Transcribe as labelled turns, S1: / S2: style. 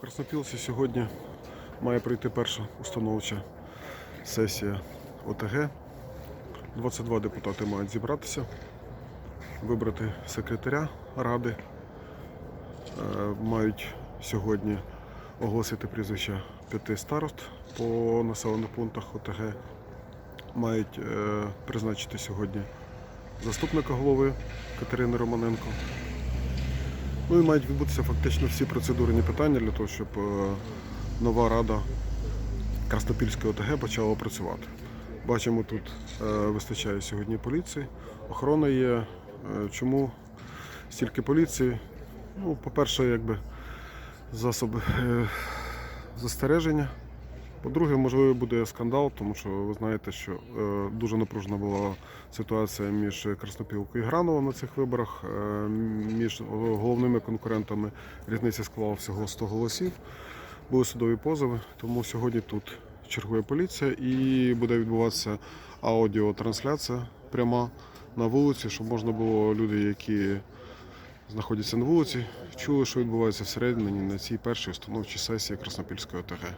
S1: Краснопілці сьогодні має прийти перша установча сесія ОТГ. 22 депутати мають зібратися, вибрати секретаря ради. Е, Мають сьогодні оголосити прізвища п'яти старост по населених пунктах ОТГ. Мають е, призначити сьогодні заступника голови Катерини Романенко. Ну і мають відбутися фактично всі процедурні питання для того, щоб е, нова рада Краснопільської ОТГ почала працювати. Бачимо, тут е, вистачає сьогодні поліції, охорона є. Е, Чому стільки поліції? Ну, по-перше, якби засоби застереження. По-друге, можливо, буде скандал, тому що ви знаєте, що е, дуже напружена була ситуація між Краснопілкою і Граново на цих виборах. Е, між головними конкурентами різниця склала всього 100 голосів. Були судові позови, тому сьогодні тут чергує поліція і буде відбуватися аудіотрансляція пряма на вулиці, щоб можна було люди, які знаходяться на вулиці, чули, що відбувається всередині на цій першій установчій сесії Краснопільської ОТГ.